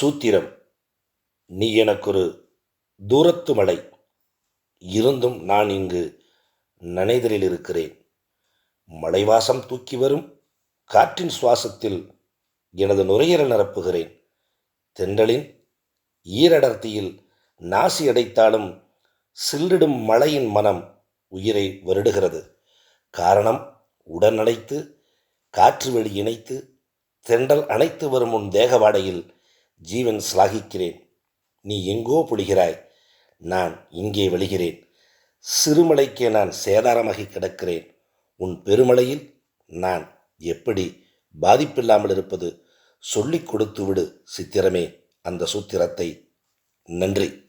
சூத்திரம் நீ எனக்கொரு தூரத்து மலை இருந்தும் நான் இங்கு நனைதலில் இருக்கிறேன் மலைவாசம் தூக்கி வரும் காற்றின் சுவாசத்தில் எனது நுரையீரல் நிரப்புகிறேன். தென்றலின் ஈரடர்த்தியில் நாசி அடைத்தாலும் சில்லிடும் மழையின் மனம் உயிரை வருடுகிறது. காரணம் உடன் அணைத்து காற்று வெளி இணைத்து தென்றல் அணைத்து வரும் உன் தேகவாடையில் ஜீவன் சிலாகிக்கிறேன். நீ எங்கோ பொழிகிறாய் நான் இங்கே வழிகிறேன். சிறுமலைக்கே நான் சேதாரமாகி கிடக்கிறேன். உன் பெருமலையில் நான் எப்படி பாதிப்பில்லாமல் இருப்பது? சொல்லிக் கொடுத்து விடு சித்திரமே. அந்த சூத்திரத்தை. நன்றி.